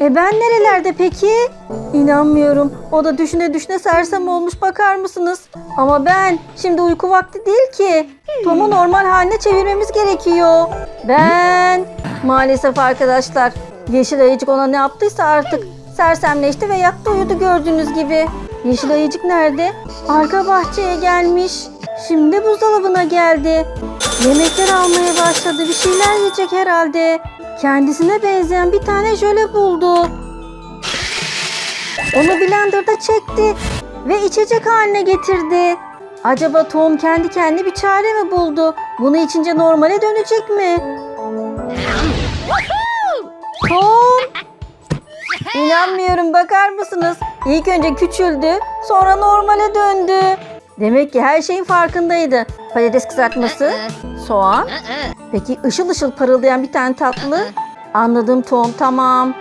E ben nerelerde peki? İnanmıyorum. O da düşüne düşüne sersem olmuş bakar mısınız? Ama ben şimdi uyku vakti değil ki. Tom'u normal haline çevirmemiz gerekiyor. Ben maalesef arkadaşlar Yeşil Ayıcık ona ne yaptıysa artık sersemleşti ve yattı uyudu gördüğünüz gibi. Yeşil Ayıcık nerede? Arka bahçeye gelmiş. Şimdi buzdolabına geldi. Yemekler almaya başladı. Bir şeyler yiyecek herhalde. Kendisine benzeyen bir tane jöle buldu. Onu blenderda çekti ve içecek haline getirdi. Acaba Tom kendi kendine bir çare mi buldu? Bunu içince normale dönecek mi? Tom! İnanmıyorum bakar mısınız? İlk önce küçüldü, sonra normale döndü. Demek ki her şeyin farkındaydı. Patates kızartması, soğan, peki ışıl ışıl parıldayan bir tane tatlı. Anladım Tom, tamam.